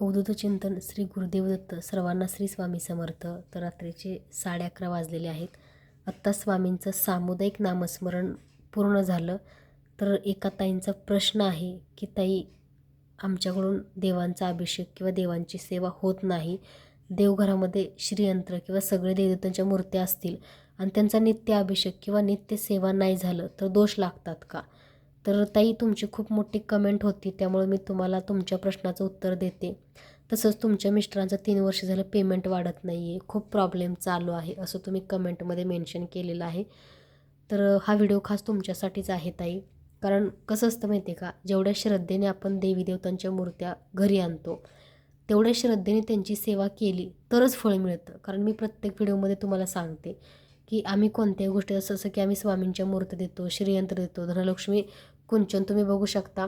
अवधूत चिंतन श्री गुरुदेवदत्त सर्वांना श्री स्वामी समर्थ. तर रात्रीचे साडे अकरा वाजलेले आहेत. आत्ता स्वामींचं सामुदायिक नामस्मरण पूर्ण झालं. तर एका ताईंचा प्रश्न आहे की ताई आमच्याकडून देवांचा अभिषेक किंवा देवांची सेवा होत नाही. देवघरामध्ये श्रीयंत्र किंवा सगळे देवदत्तांच्या मूर्त्या असतील आणि त्यांचा नित्य अभिषेक किंवा नित्य सेवा नाही झालं तर दोष लागतात का? तर ताई तुमची खूप मोठी कमेंट होती त्यामुळे मी तुम्हाला तुमच्या प्रश्नाचं उत्तर देते. तसंच तुमच्या मिस्टरांचं तीन वर्ष झालं पेमेंट वाढत नाही आहे खूप प्रॉब्लेम चालू आहे असं तुम्ही कमेंटमध्ये मेन्शन केलेलं आहे. तर हा व्हिडिओ खास तुमच्यासाठीच आहे ताई. कारण कसं असतं माहिती आहे का जेवढ्या श्रद्धेने आपण देवी देवतांच्या मूर्त्या घरी आणतो तेवढ्या श्रद्धेने त्यांची सेवा केली तरच फळ मिळतं. कारण मी प्रत्येक व्हिडिओमध्ये तुम्हाला सांगते की आम्ही कोणत्याही गोष्टी असं जसं की आम्ही स्वामींच्या मूर्ती देतो श्रीयंत्र देतो धनलक्ष्मी कुंचन तुम्ही बघू शकता.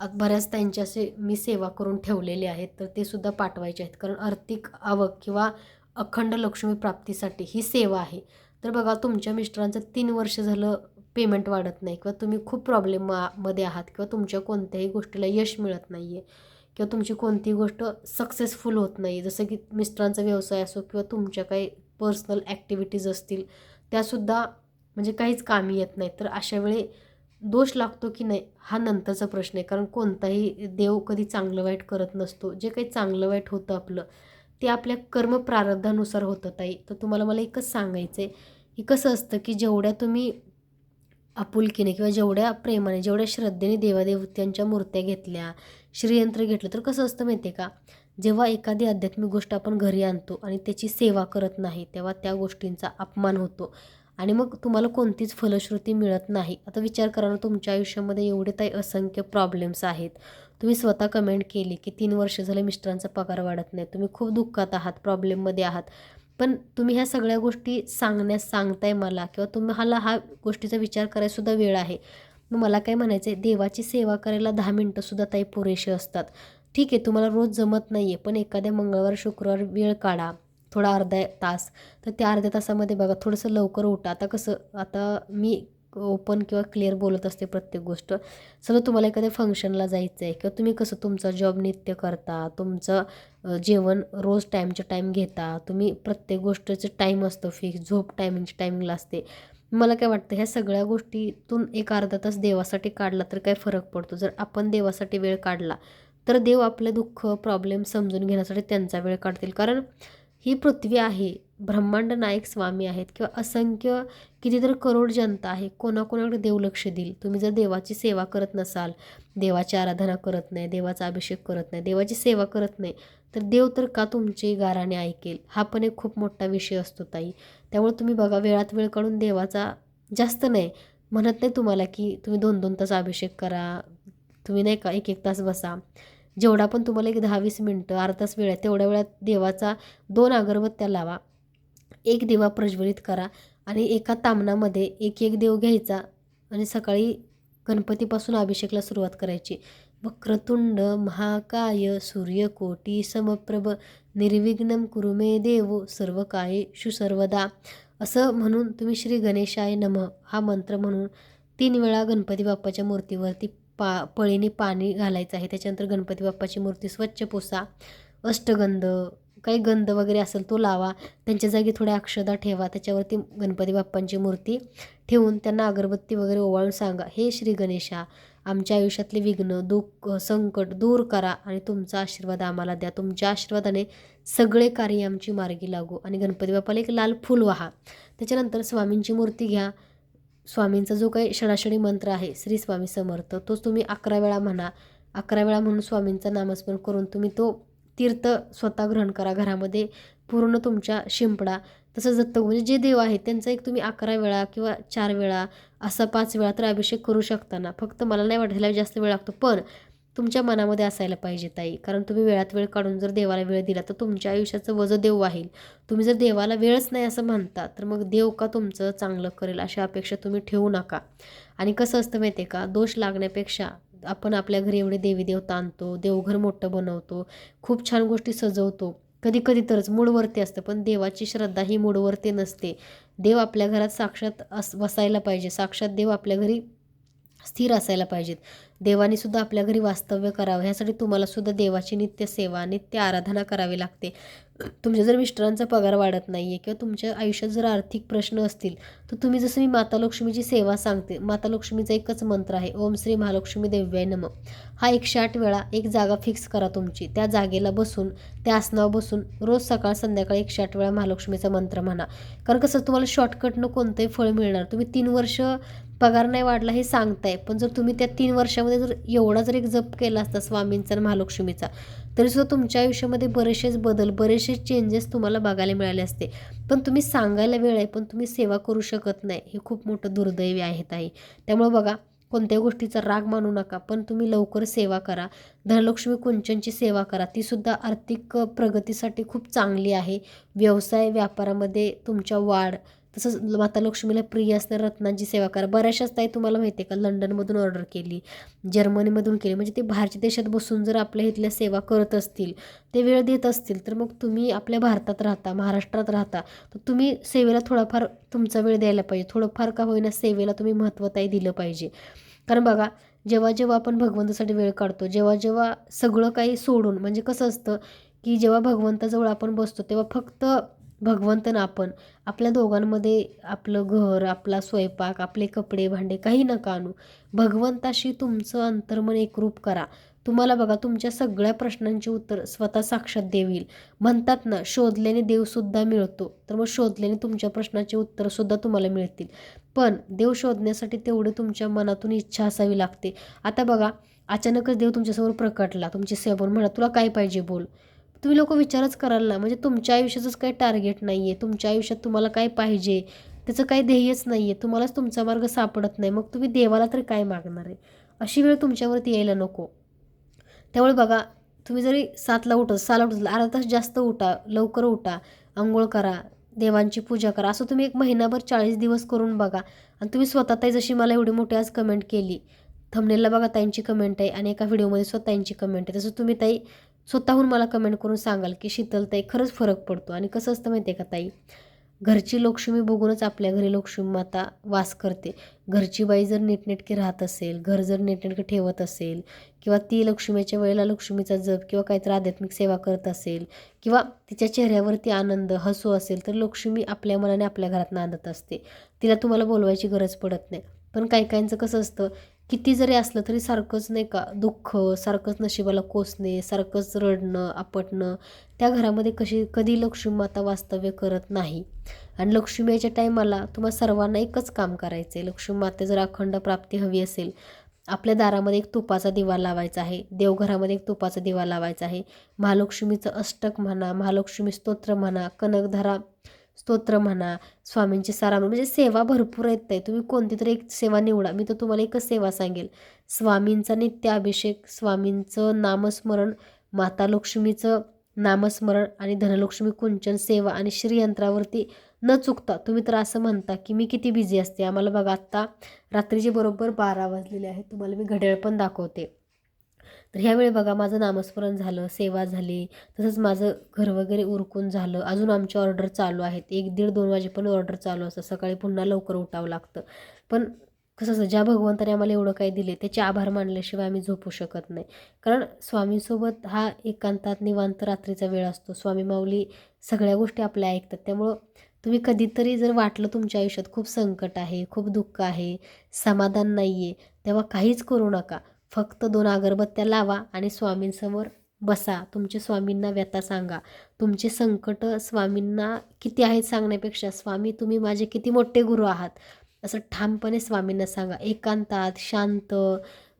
बऱ्याच त्यांच्या असे मी सेवा करून ठेवलेले आहेत तर ते सुद्धा पाठवायचे आहेत. कारण आर्थिक आवक किंवा अखंड लक्ष्मी प्राप्तीसाठी ही सेवा आहे. तर बघा तुमच्या मिस्टरांचं तीन वर्ष झालं पेमेंट वाढत नाही किंवा तुम्ही खूप प्रॉब्लेममध्ये आहात किंवा तुमच्या कोणत्याही गोष्टीला यश मिळत नाही आहे किंवा तुमची कोणतीही गोष्ट सक्सेसफुल होत नाही जसं की मिस्टरांचा व्यवसाय असो किंवा तुमच्या काही पर्सनल ॲक्टिव्हिटीज असतील त्यासुद्धा म्हणजे काहीच कामी येत नाही. तर अशा वेळी दोष लागतो की नाही हा नंतरचा प्रश्न आहे. कारण कोणताही देव कधी चांगलं वाईट करत नसतो. जे काही चांगलं वाईट होतं आपलं ते आपल्या कर्म प्रारब्धानुसार होतं ताई. तर तुम्हाला मला एकच सांगायचं आहे की कसं असतं की जेवढ्या तुम्ही आपुलकीने किंवा जेवढ्या प्रेमाने जेवढ्या श्रद्धेने देवादेवत्यांच्या मूर्त्या घेतल्या श्रीयंत्र घेतलं तर कसं असतं माहिती आहे का? जेव्हा एखादी आध्यात्मिक गोष्ट आपण घरी आणतो आणि त्याची सेवा करत नाही तेव्हा त्या गोष्टींचा अपमान होतो. आणि मग तुम्हाला कोणतीच फलश्रुती मिळत नाही. आता विचार करा ना तुमच्या आयुष्यामध्ये एवढे काही असंख्य प्रॉब्लेम्स आहेत. तुम्ही स्वतः कमेंट केली की तीन वर्ष झाले मिस्टरांचा पगार वाढत नाही. तुम्ही खूप दुःखात आहात प्रॉब्लेममध्ये आहात. पण तुम्ही ह्या सगळ्या गोष्टी सांगण्यास सांगताय मला किंवा तुम्हाला हा गोष्टीचा विचार करायसुद्धा वेळ आहे. मग मला काय म्हणायचं आहे देवाची सेवा करायला दहा मिनटंसुद्धा ताई पुरेसे असतात. ठीक आहे तुम्हाला रोज जमत नाही आहे पण एखाद्या मंगळवार शुक्रवार वेळ काढा. थोडा अर्धा तास. तर त्या अर्ध्या तासामध्ये बघा थोडंसं लवकर उठा. आता कसं आता मी ओपन किंवा क्लिअर बोलत असते प्रत्येक गोष्ट. समजा तुम्हाला एखाद्या फंक्शनला जायचं आहे किंवा तुम्ही कसं तुमचा जॉब नित्य करता तुमचं जेवण रोज टाईमच्या टाईम घेता तुम्ही प्रत्येक गोष्टीचं टाईम असतो फिक्स झोप टायमिंगच्या टायमिंगला असते. मला काय वाटतं ह्या सगळ्या गोष्टीतून एक अर्धा तास देवासाठी काढला तर काय फरक पडतो? जर आपण देवासाठी वेळ काढला तर देव आपले दुःख प्रॉब्लेम समजून घेण्यासाठी त्यांचा वेळ काढतील. कारण ही पृथ्वी आहे. ब्रह्मांड नायक स्वामी आहेत किंवा असंख्य कितीतरी करोड जनता आहे. कोणाकोणाकडे देव लक्ष देईल? तुम्ही जर देवाची सेवा करत नसाल देवाची आराधना करत नाही देवाचा अभिषेक करत नाही देवाची सेवा करत नाही तर देव तर का तुमची गाराने ऐकेल? हा पण एक खूप मोठा विषय असतो ताई. त्यामुळे तुम्ही बघा वेळात वेळ काढून देवाचा जास्त नाही. म्हणत नाही तुम्हाला की तुम्ही दोन दोन तास अभिषेक करा तुम्ही नाही का एक एक तास बसा. जेवढा पण तुम्हाला एक दहा वीस मिनटं अर्धा वेळ आहे तेवढ्या वेळात देवाचा दोन अगरबत्त्या लावा. एक दिवा प्रज्वलित करा आणि एका तामणामध्ये एक एक देव घ्यायचा आणि सकाळी गणपतीपासून अभिषेकला सुरुवात करायची. वक्रतुंड महाकाय सूर्यकोटी समप्रभ निर्विघ्नम कुरुमे देव सर्व कायेषु सर्वदा. असं म्हणून तुम्ही श्री गणेशाय नम हा मंत्र म्हणून तीन वेळा गणपती बाप्पाच्या मूर्तीवरती पा पळीने पाणी घालायचं आहे. त्याच्यानंतर गणपती बाप्पाची मूर्ती स्वच्छ पुसा अष्टगंध काही गंध वगैरे असेल तो लावा. त्यांच्या जागी थोड्या अक्षदा ठेवा. त्याच्यावरती गणपती बाप्पांची मूर्ती ठेवून त्यांना अगरबत्ती वगैरे ओवाळून सांगा हे श्री गणेशा आमच्या आयुष्यातले विघ्न दुःख संकट दूर करा आणि तुमचा आशीर्वाद आम्हाला द्या. तुमच्या आशीर्वादाने सगळे कार्य आमची मार्गी लागू. आणि गणपती बाप्पाला एक लाल फूल वाहा. त्याच्यानंतर स्वामींची मूर्ती घ्या. स्वामींचा जो काही षडाषडी मंत्र आहे श्री स्वामी समर्थ तोच तुम्ही अकरा वेळा म्हणा. अकरा वेळा म्हणून स्वामींचा नामस्मरण करून तुम्ही तो तीर्थ स्वतः ग्रहण करा. घरामध्ये पूर्ण तुमच्या शिंपडा. तसंच दत्त म्हणजे जे देव आहेत त्यांचा एक तुम्ही अकरा वेळा किंवा चार वेळा असा पाच वेळा तर अभिषेक करू शकता ना फक्त मला नाही वाटायला जास्त वेळ लागतो पण तुमच्या मनामध्ये असायला पाहिजे ताई. कारण तुम्ही वेळात वेळ काढून जर देवाला वेळ दिला तर तुमच्या आयुष्याचं वजं देव वाहील. तुम्ही जर देवाला वेळच नाही असं म्हणता तर मग देव का तुमचं चांगलं करेल अशा अपेक्षा तुम्ही ठेवू नका. आणि कसं असतं माहिती आहे का? दोष लागण्यापेक्षा आपण आपल्या घरी एवढे देवी देवता आणतो देवघर मोठं बनवतो खूप छान गोष्टी सजवतो. कधी कधी तरच मूडवरती असतं पण देवाची श्रद्धा ही मूडवरती नसते. देव आपल्या घरात साक्षात अस वसायला पाहिजे. साक्षात देव आपल्या घरी स्थिर असायला पाहिजेत. देवाने सुद्धा आपल्या घरी वास्तव्य करावं. ह्यासाठी तुम्हाला सुद्धा देवाची नित्य सेवा नित्य आराधना करावी लागते. तुमच्या जर मिस्टरांचा पगार वाढत नाही आहे किंवा तुमच्या आयुष्यात जर आर्थिक प्रश्न असतील तर तुम्ही जसं मी माता लक्ष्मीची सेवा सांगते माता लक्ष्मीचा एकच मंत्र आहे ओम श्री महालक्ष्मी देव्याय नम. हा एकशे आठ वेळा एक जागा फिक्स करा तुमची. त्या जागेला बसून त्या आसनावर बसून रोज सकाळ संध्याकाळी एकशे आठ वेळा महालक्ष्मीचा मंत्र म्हणा. कारण कसं तुम्हाला शॉर्टकटनं कोणतंही फळ मिळणार. तुम्ही तीन वर्ष पगार नाही वाढला हे सांगताय. पण जर तुम्ही त्या तीन वर्षामध्ये जर एवढा जर एक जप केला असता स्वामींचा आणि महालक्ष्मीचा तरीसुद्धा तुमच्या आयुष्यामध्ये बरेचसेच बदल बरेचसे चेंजेस तुम्हाला बघायला मिळाले असते. पण तुम्ही सांगायला वेळ आहे पण तुम्ही सेवा करू शकत नाही. हे खूप मोठं दुर्दैवी आहे ताई. त्यामुळं बघा कोणत्याही गोष्टीचा राग मानू नका पण तुम्ही लवकर सेवा करा. धनलक्ष्मी कुंचनची सेवा करा. तीसुद्धा आर्थिक प्रगतीसाठी खूप चांगली आहे. व्यवसाय व्यापारामध्ये तुमच्या वाढ तसंच माता लक्ष्मीला प्रिय असणाऱ्या रत्नांची सेवा करा. बऱ्याचशाच ताई तुम्हाला माहिती आहे का लंडनमधून ऑर्डर केली जर्मनीमधून केली. म्हणजे ते बाहेरच्या देशात बसून जर आपल्या इथल्या सेवा करत असतील ते वेळ देत असतील तर मग तुम्ही आपल्या भारतात राहता महाराष्ट्रात राहता तर तुम्ही सेवेला थोडाफार तुमचा वेळ द्यायला पाहिजे. थोडंफार का होईना सेवेला तुम्ही महत्त्व ताई दिलं पाहिजे. कारण बघा जेव्हा जेव्हा आपण भगवंतासाठी वेळ काढतो जेव्हा जेव्हा सगळं काही सोडून म्हणजे कसं असतं की जेव्हा भगवंताजवळ आपण बसतो तेव्हा फक्त भगवंत ना आपण आपल्या दोघांमध्ये आपलं घर आपला स्वयंपाक आपले कपडे भांडे काही नका आणू. भगवंताशी तुमचं अंतर्मन एकरूप करा. तुम्हाला बघा तुमच्या सगळ्या प्रश्नांची उत्तर स्वतः साक्षात देवील. म्हणतात ना शोधल्याने देवसुद्धा मिळतो. तर मग शोधल्याने तुमच्या प्रश्नाची उत्तरसुद्धा तुम्हाला मिळतील. पण देव शोधण्यासाठी तेवढे तुमच्या मनातून इच्छा असावी लागते. आता बघा अचानकच देव तुमच्यासमोर प्रकटला. तुमची सेवा म्हणा तुला काय पाहिजे बोल. तुम्ही लोक विचारच कराल ना. म्हणजे तुमच्या आयुष्याचंच काही टार्गेट नाही आहे तुमच्या आयुष्यात तुम्हाला काय पाहिजे? त्याचं काही ध्येयच नाही आहे तुम्हालाच तुमचा मार्ग सापडत नाही. मग तुम्ही देवाला तरी काय मागणार आहे? अशी वेळ तुमच्यावरती यायला नको. त्यामुळे बघा तुम्ही जरी सातला उठत सहाला उठत अर्धा तास जास्त उठा लवकर उठा आंघोळ करा देवांची पूजा करा. असं तुम्ही एक महिनाभर चाळीस दिवस करून बघा. आणि तुम्ही स्वतः ताई जशी मला एवढी मोठी आज कमेंट केली थंबनेलला बघा ताईंची कमेंट आहे आणि एका व्हिडिओमध्ये स्वतःची कमेंट आहे. तसं तुम्ही ताई स्वतःहून मला कमेंट करून सांगाल की शीतलताई खरंच फरक पडतो. आणि कसं असतं माहिती आहे का ताई? घरची लक्ष्मी बघूनच आपल्या घरी लक्ष्मी माता वास करते. घरची बाई जर नीटनेटकी राहत असेल घर जर नीटनेटकी ठेवत असेल किंवा ती लक्ष्मीच्या वेळेला लक्ष्मीचा जप किंवा काहीतरी आध्यात्मिक सेवा करत असेल किंवा तिच्या चेहऱ्यावरती आनंद हसू असेल तर लक्ष्मी आपल्या मनाने आपल्या घरात नांदत असते. तिला तुम्हाला बोलवायची गरज पडत नाही. पण काही काहींचं कसं असतं किती जरी असलं तरी सारखंच नाही का दुःख सारखंच नशिबाला कोसणे सारखंच रडणं आपटणं त्या घरामध्ये कशी कधी लक्ष्मी माता वास्तव्य करत नाही. आणि लक्ष्मी याच्या टायमाला तुम्हाला सर्वांना एकच काम करायचं आहे लक्ष्मी माते जर अखंड प्राप्ती हवी असेल आपल्या दारामध्ये एक तुपाचा दिवा लावायचा आहे देवघरामध्ये एक तुपाचा दिवा लावायचा आहे महालक्ष्मीचं अष्टक म्हणा महालक्ष्मी स्तोत्र म्हणा कनकधारा स्तोत्र म्हणा स्वामींची सारामृत म्हणजे सेवा भरपूर आहेत ते तुम्ही कोणती तरी एक सेवा निवडा. मी तर तुम्हाला एकच सेवा सांगेल. स्वामींचा नित्य अभिषेक स्वामींचं नामस्मरण माता लक्ष्मीचं नामस्मरण आणि धनलक्ष्मी कुंचन सेवा आणि श्रीयंत्रावरती न चुकता तुम्ही तर असं म्हणता की मी किती बिझी असते. आम्हाला बघा आत्ता रात्रीचे बरोबर बारा वाजलेले आहेत. तुम्हाला मी घड्याळ पण दाखवते. तर ह्यावेळी बघा माझं नामस्मरण झालं सेवा झाली तसंच माझं घर वगैरे उरकून झालं. अजून आमची ऑर्डर चालू आहेत. एक दीड दोन वाजेपर्यंत ऑर्डर चालू असतं. सकाळी पुन्हा लवकर उठावं लागतं. पण कसं असं ज्या भगवंताने आम्हाला एवढं काही दिले त्याचे आभार मानल्याशिवाय आम्ही झोपू शकत नाही. कारण स्वामीसोबत हा एकांतात निवांत रात्रीचा वेळ असतो. स्वामी माऊली सगळ्या गोष्टी आपल्या ऐकतात. त्यामुळं तुम्ही कधीतरी जर वाटलं तुमच्या आयुष्यात खूप संकट आहे खूप दुःख आहे समाधान नाही आहे तेव्हा काहीच करू नका. फक्त दोन अगरबत्त्या लावा आणि स्वामींसमोर बसा. तुमचे स्वामींना व्यथा सांगा. तुमचे संकट स्वामींना किती आहेत सांगण्यापेक्षा स्वामी तुम्ही माझे किती मोठे गुरु आहात. असं ठामपणे स्वामींना सांगा. एकांतात शांत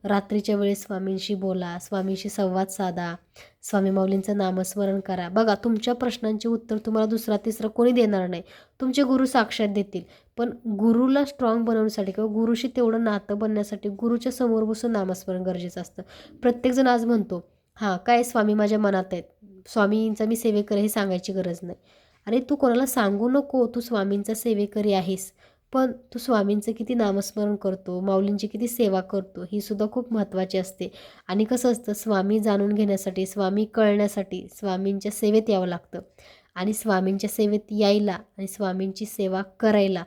रात्रीच्या वेळेस स्वामींशी बोला स्वामींशी संवाद साधा स्वामी माऊलींचं नामस्मरण करा. बघा तुमच्या प्रश्नांचे उत्तर तुम्हाला दुसरा तिसरा कोणी देणार नाही. तुमचे गुरु साक्षात देतील. पण गुरुला स्ट्रॉंग बनवण्यासाठी किंवा गुरुशी तेवढं नातं बनण्यासाठी गुरुच्या समोर बसून नामस्मरण गरजेचं असतं. प्रत्येकजण आज म्हणतो हां काय स्वामी माझ्या मनात आहेत? स्वामींचा मी सेवेकरी हे सांगायची गरज नाही. अरे तू कोणाला सांगू नको? तू स्वामींचा सेवेकरी आहेस. पण तू स्वामींचं किती नामस्मरण करतो माऊलींची किती सेवा करतो ही सुद्धा खूप महत्त्वाची असते. आणि कसं असतं स्वामी जाणून घेण्यासाठी स्वामी कळण्यासाठी स्वामींच्या सेवेत यावं लागतं. आणि स्वामींच्या सेवेत यायला आणि स्वामींची सेवा करायला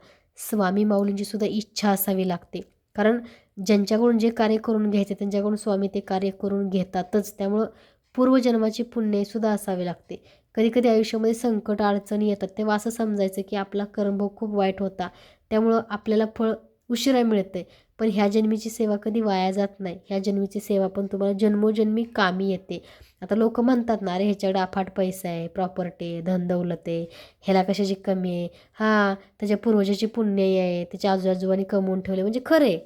स्वामी माऊलींची सुद्धा इच्छा असावी लागते. कारण ज्यांच्याकडून जे कार्य करून घ्यायचे त्यांच्याकडून स्वामी ते कार्य करून घेतातच. त्यामुळं पूर्वजन्माची पुण्यसुद्धा असावे लागते. कधी कधी आयुष्यामध्ये संकट अडचणी येतात. तेव्हा असं समजायचं की आपला कर्मभोग खूप वाईट होता. त्यामुळं आपल्याला फळ उशिरा मिळते पण ह्या जन्मीची सेवा कधी वाया जात नाही. ह्या जन्मीची सेवा पण तुम्हाला जन्मोजन्मी कामी येते. आता लोक म्हणतात ना अरे ह्याच्याकडे अफाट पैसा आहे प्रॉपर्टी आहे धनदौलत आहे. ह्याला कशाची कमी आहे? हां त्याच्या पूर्वजाची पुण्य आहे. त्याच्या आजूबाजूबाने कमवून ठेवले म्हणजे खरं आहे.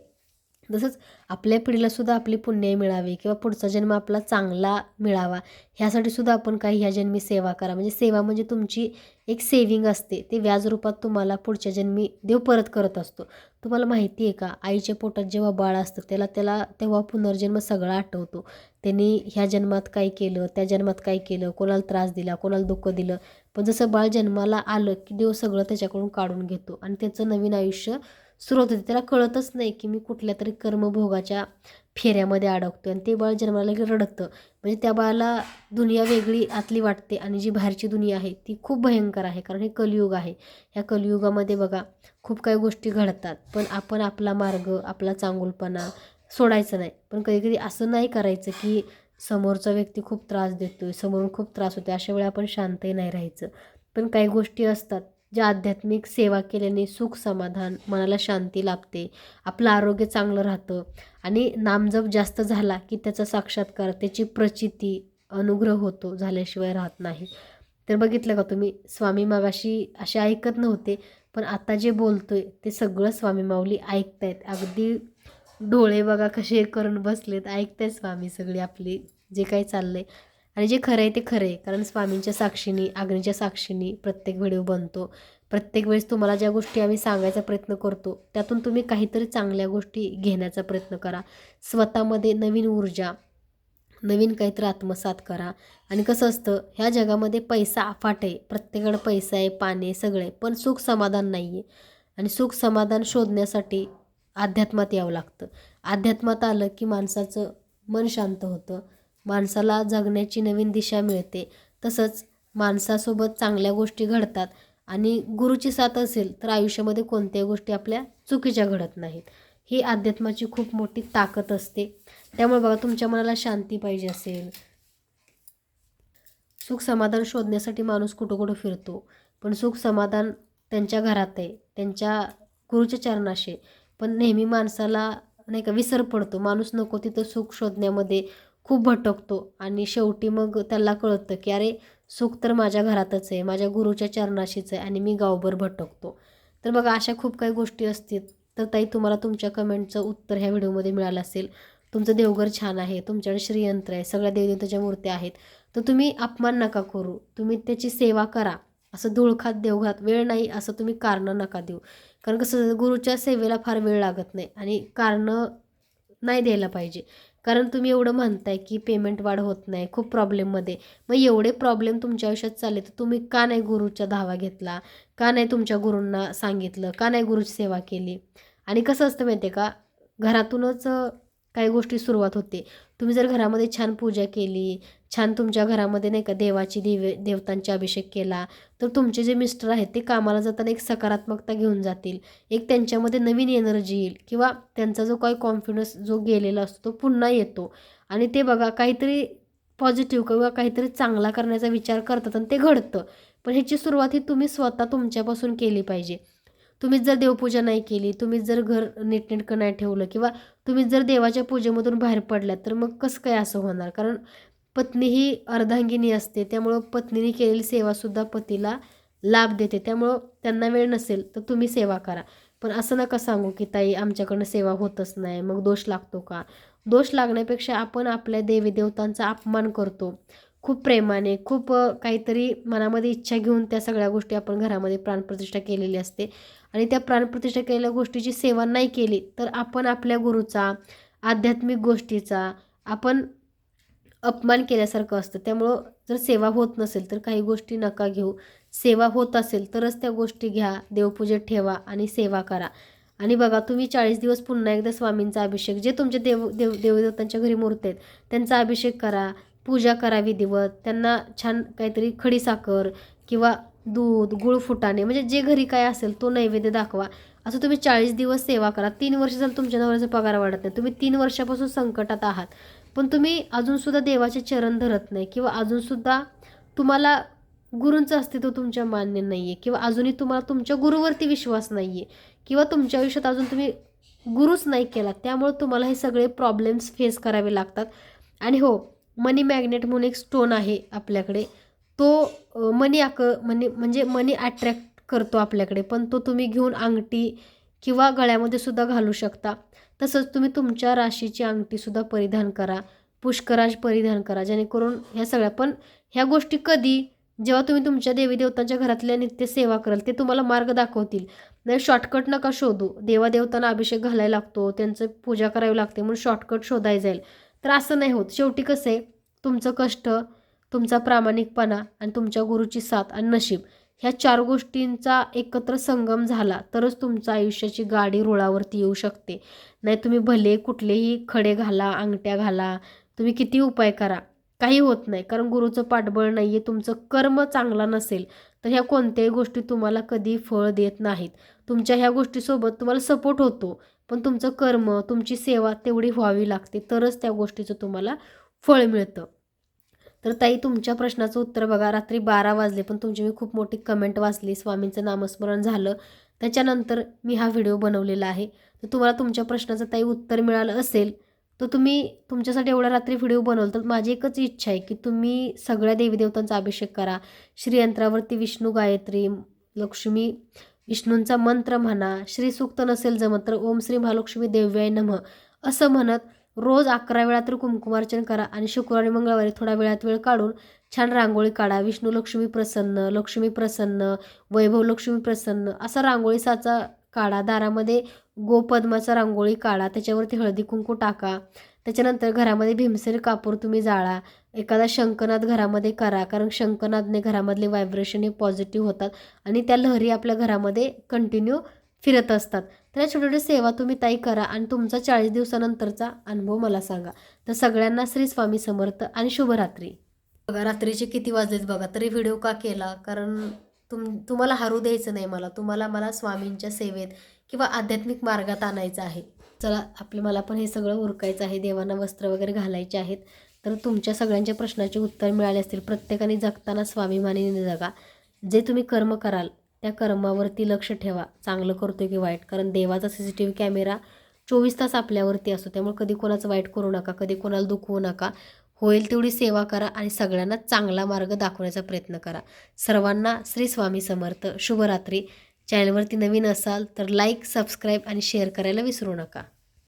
तसंच आपल्या पिढीलासुद्धा आपली पुण्य मिळावी किंवा पुढचा जन्म आपला चांगला मिळावा ह्यासाठी सुद्धा आपण काही ह्या जन्मी सेवा करा. म्हणजे सेवा म्हणजे तुमची एक सेविंग असते. ते व्याज रूपात तुम्हाला पुढच्या जन्मी देव परत करत असतो. तुम्हाला माहिती आहे का? आईच्या पोटात जेव्हा बाळ असतं त्याला त्याला तेव्हा पुनर्जन्म सगळा आठवतो. त्यांनी ह्या जन्मात काय केलं त्या जन्मात काय केलं कोणाला त्रास दिला कोणाला दुःख दिलं. पण जसं बाळ जन्माला आलं की देव सगळं त्याच्याकडून काढून घेतो. आणि त्याचं नवीन आयुष्य सुरुवात होते त्याला कळतच नाही की मी कुठल्या तरी कर्मभोगाच्या फेऱ्यामध्ये अडकतो आणि ते बाळ जन्माला की रडतं. म्हणजे त्या बाळाला दुनिया वेगळी आतली वाटते आणि जी बाहेरची दुनिया आहे ती खूप भयंकर आहे. कारण हे कलियुग आहे. ह्या कलियुगामध्ये बघा खूप काही गोष्टी घडतात. पण आपण आपला मार्ग आपला चांगुलपणा सोडायचं नाही. पण कधी कधी असं नाही करायचं की समोरचा व्यक्ती खूप त्रास देतो आहे समोरून खूप त्रास होतो अशा वेळी आपण शांतही नाही राहायचं. पण काही गोष्टी असतात ज्या आध्यात्मिक सेवा केल्याने सुख समाधान मनाला शांती लाभते आपलं आरोग्य चांगलं राहतं आणि नामजप जास्त झाला की त्याचा साक्षात्कार त्याची प्रचिती अनुग्रह होतो झाल्याशिवाय राहत नाही. तर बघितलं का तुम्ही? स्वामी मागाशी असे ऐकत नव्हते पण आता जे बोलतोय ते सगळं स्वामी माऊली ऐकतायत. अगदी डोळे बघा कसे करून बसलेत. ऐकतायत स्वामी सगळी आपली जे काही चाललंय. आणि जे खरं आहे ते खरं आहे. कारण स्वामींच्या साक्षीने अग्नीच्या साक्षीने प्रत्येक व्हिडिओ बनतो. प्रत्येक वेळेस तुम्हाला ज्या गोष्टी आम्ही सांगायचा प्रयत्न करतो त्यातून तुम्ही काहीतरी चांगल्या गोष्टी घेण्याचा प्रयत्न करा. स्वतःमध्ये नवीन ऊर्जा नवीन काहीतरी आत्मसात करा. आणि कसं असतं ह्या जगामध्ये पैसा अफाट आहे. प्रत्येकाकडे पैसा आहे पाणी आहे सगळे पण सुख समाधान नाही आहे आणि सुख समाधान शोधण्यासाठी अध्यात्मात यावं लागतं. अध्यात्मात आलं की माणसाचं मन शांत होतं. माणसाला जगण्याची नवीन दिशा मिळते. तसंच माणसासोबत चांगल्या गोष्टी घडतात आणि गुरुची साथ असेल तर आयुष्यामध्ये कोणत्याही गोष्टी आपल्या चुकीच्या घडत नाहीत. ही अध्यात्माची खूप मोठी ताकद असते. त्यामुळे बघा तुमच्या मनाला शांती पाहिजे असेल. सुख समाधान शोधण्यासाठी माणूस कुठं कुठं फिरतो. पण सुख समाधान त्यांच्या घरात आहे त्यांच्या गुरुच्या चरणाशी आहे. पण नेहमी माणसाला नाही का विसर पडतो. माणूस नको तिथं सुख शोधण्यामध्ये खूप भटकतो. आणि शेवटी मग त्याला कळतं की अरे सुख तर माझ्या घरातच आहे माझ्या गुरुच्या चरणाशीच आहे आणि मी गावभर भटकतो. तर बघा अशा खूप काही गोष्टी असतील. तर ताई तुम्हाला तुमच्या कमेंटचं उत्तर ह्या व्हिडिओमध्ये मिळालं असेल. तुमचं देवघर छान आहे तुमच्याकडे श्रीयंत्र आहे सगळ्या देवदेवताच्या मूर्त्या आहेत. तर तुम्ही अपमान नका करू. तुम्ही त्याची सेवा करा. असं धूळखात देवघात वेळ नाही असं तुम्ही कारणं नका देऊ. कारण कसं गुरुच्या सेवेला फार वेळ लागत नाही आणि कारणं नाही द्यायला पाहिजे. कारण तुम्ही एवढं म्हणताय की पेमेंट वाढ होत नाही खूप प्रॉब्लेममध्ये मग एवढे प्रॉब्लेम तुमच्या आयुष्यात चालले तर तुम्ही का नाही गुरुचा धावा घेतला? का नाही तुमच्या गुरूंना सांगितलं? का नाही गुरुची सेवा केली? आणि कसं असतं माहिती आहे का? घरातूनच काही गोष्टी सुरुवात होते. तुम्ही जर घरामध्ये छान पूजा केली छान तुमच्या घरामध्ये नाही का देवाची दिवे देवतांचा अभिषेक केला तर तुमचे जे मिस्टर आहेत ते कामाला जाताना एक सकारात्मकता घेऊन जातील. एक त्यांच्यामध्ये नवीन एनर्जी येईल किंवा त्यांचा जो काही कॉन्फिडन्स जो गेलेला असतो तो पुन्हा येतो. आणि ते बघा काहीतरी पॉझिटिव्ह किंवा काहीतरी चांगला करण्याचा विचार करतात आणि ते घडतं. पण ह्याची सुरुवात ही तुम्ही स्वतः तुमच्यापासून केली पाहिजे. तुम्हीच जर देवपूजा नाही केली तुम्हीच जर घर नीटनेटकं नाही ठेवलं किंवा तुम्ही जर देवाच्या पूजेमधून बाहेर पडल्यात तर मग कसं काय असं होणार? कारण पत्नी ही अर्धांगिनी असते त्यामुळं पत्नीने केलेली सेवासुद्धा पतीला लाभ देते. त्यामुळं त्यांना वेळ नसेल तर तुम्ही सेवा करा. पण असं नका सांगू की ताई आमच्याकडनं सेवा होतच नाही मग दोष लागतो का? दोष लागण्यापेक्षा आपण आपल्या देवी देवतांचा अपमान करतो. खूप प्रेमाने खूप काहीतरी मनामध्ये इच्छा घेऊन त्या सगळ्या गोष्टी आपण घरामध्ये प्राणप्रतिष्ठा केलेली असते. आणि त्या प्राणप्रतिष्ठा केलेल्या गोष्टीची सेवा नाही केली तर आपण आपल्या गुरुचा आध्यात्मिक गोष्टीचा आपण अपमान केल्यासारखं असतं. त्यामुळं जर सेवा होत नसेल तर काही गोष्टी नका घेऊ. सेवा होत असेल तरच त्या गोष्टी घ्या देवपूजेत ठेवा आणि सेवा करा. आणि बघा तुम्ही चाळीस दिवस पुन्हा एकदा स्वामींचा अभिषेक जे तुमचे देव देव देवदेवतांच्या घरी मूर्ती आहेत त्यांचा अभिषेक करा. पूजा करावी दिवत त्यांना छान काहीतरी खडीसाखर किंवा दूध गुळ फुटाणे म्हणजे जे घरी काय असेल तो नैवेद्य दाखवा. असं तुम्ही चाळीस दिवस सेवा करा. तीन वर्ष झालं तुमच्या नवऱ्याचा पगार वाढत नाही. तुम्ही तीन वर्षापासून संकटात आहात. पण तुम्ही अजूनसुद्धा देवाचे चरण धरत नाही किंवा अजूनसुद्धा तुम्हाला गुरूंचं अस्तित्व तुमच्या मान्य नाही आहे किंवा अजूनही तुम्हाला तुमच्या गुरुवरती विश्वास नाही आहे किंवा तुमच्या आयुष्यात अजून तुम्ही गुरुच नाही केला त्यामुळे तुम्हाला हे सगळे प्रॉब्लेम्स फेस करावे लागतात. आणि हो मनी मॅग्नेट म्हणून एक स्टोन आहे आपल्याकडे. तो मनी आक मनी म्हणजे मनी अट्रॅक्ट करतो आपल्याकडे. पण तो तुम्ही घेऊन अंगठी किंवा गळ्यामध्ये सुद्धा घालू शकता. तसंच तुम्ही तुमच्या राशीची अंगठीसुद्धा परिधान करा. पुष्कराज परिधान करा. जेणेकरून ह्या सगळ्या पण ह्या गोष्टी कधी जेव्हा तुम्ही तुमच्या देवी देवतांच्या घरातल्या नित्य सेवा कराल ते तुम्हाला मार्ग दाखवतील. नाही शॉर्टकट नका शोधू. देवादेवतांना अभिषेक घालायला लागतो. त्यांचं पूजा करावी लागते म्हणून शॉर्टकट शोधायला जाईल. तर असं नाही होत. शेवटी कसं आहे तुमचं कष्ट तुमचा प्रामाणिकपणा आणि तुमच्या गुरुची साथ आणि नशीब ह्या चार गोष्टींचा एकत्र संगम झाला तरच तुमचं आयुष्याची गाडी रुळावरती येऊ शकते. नाही तुम्ही भले कुठलेही खडे घाला अंगठ्या घाला तुम्ही किती उपाय करा. काही होत नाही. कारण गुरुचं पाठबळ नाही आहे तुमचं कर्म चांगला नसेल तर ह्या कोणत्याही गोष्टी तुम्हाला कधी फळ देत नाहीत. तुमच्या ह्या गोष्टीसोबत तुम्हाला सपोर्ट होतो. पण तुमचं कर्म तुमची सेवा तेवढी व्हावी लागते तरच त्या गोष्टीचं तुम्हाला फळ मिळतं. तर ताई तुमच्या प्रश्नाचं उत्तर बघा. रात्री बारा वाजले पण तुमची मी खूप मोठी कमेंट वाचली. स्वामींचं नामस्मरण झालं. त्याच्यानंतर मी हा व्हिडिओ बनवलेला आहे. तर तुम्हाला तुमच्या प्रश्नाचं ताई उत्तर मिळालं असेल तर तुम्ही तुमच्यासाठी एवढा रात्री व्हिडिओ बनवलं तर माझी एकच इच्छा आहे की तुम्ही सगळ्या देवीदेवतांचा अभिषेक करा. श्रीयंत्रावरती विष्णू गायत्री लक्ष्मी विष्णूंचा मंत्र म्हणा श्रीसूक्त नसेल जमत तर ओम श्री महालक्ष्मी देव्याय नम असं म्हणत रोज अकरा वेळा तर कुंकुमार्चन करा आणि शुक्रवारी मंगळवारी थोडा वेळात वेळ काढून छान रांगोळी काढा. विष्णू लक्ष्मी प्रसन्न लक्ष्मी प्रसन्न वैभव लक्ष्मी प्रसन्न असा रांगोळी साचा काढा. दारामध्ये गोपद्माचा रांगोळी काढा. त्याच्यावरती हळदी कुंकू टाका. त्याच्यानंतर घरामध्ये भीमसेन कापूर तुम्ही जाळा. एखादा शंकनाद घरामध्ये करा कारण शंकनादने घरामधले व्हायब्रेशन हे पॉझिटिव्ह होतात आणि त्या लहरी आपल्या घरामध्ये कंटिन्यू फिरत असतात. तर या छोट्या छोट्या सेवा तुम्ही ताई करा आणि तुमचा चाळीस दिवसानंतरचा अनुभव मला सांगा. तर सगळ्यांना श्री स्वामी समर्थ आणि शुभरात्री. बघा रात्रीचे किती वाजलेत बघा तरी व्हिडिओ का केला? कारण तुम तुम्हाला हरू द्यायचं नाही मला. तुम्हाला मला स्वामींच्या सेवेत किंवा आध्यात्मिक मार्गात आणायचं आहे. चला आपलं मला पण हे सगळं उरकायचं आहे. देवांना वस्त्र वगैरे घालायचे आहेत. तर तुमच्या सगळ्यांच्या प्रश्नाचे उत्तर मिळाले असतील. प्रत्येकाने जगताना स्वाभिमानीने जगा. जे तुम्ही कर्म कराल त्या कर्मावरती लक्ष ठेवा. चांगलं करतो की वाईट? कारण देवाचा C C T V camera चोवीस तास आपल्यावरती असतो. त्यामुळे कधी कोणाचं वाईट करू नका कधी कोणाला दुखवू नका. होईल तेवढी सेवा करा आणि सगळ्यांना चांगला मार्ग दाखवण्याचा प्रयत्न करा. सर्वांना श्री स्वामी समर्थ. शुभरात्री. चॅनलवरती नवीन असाल तर लाईक सबस्क्राईब आणि शेअर करायला विसरू नका.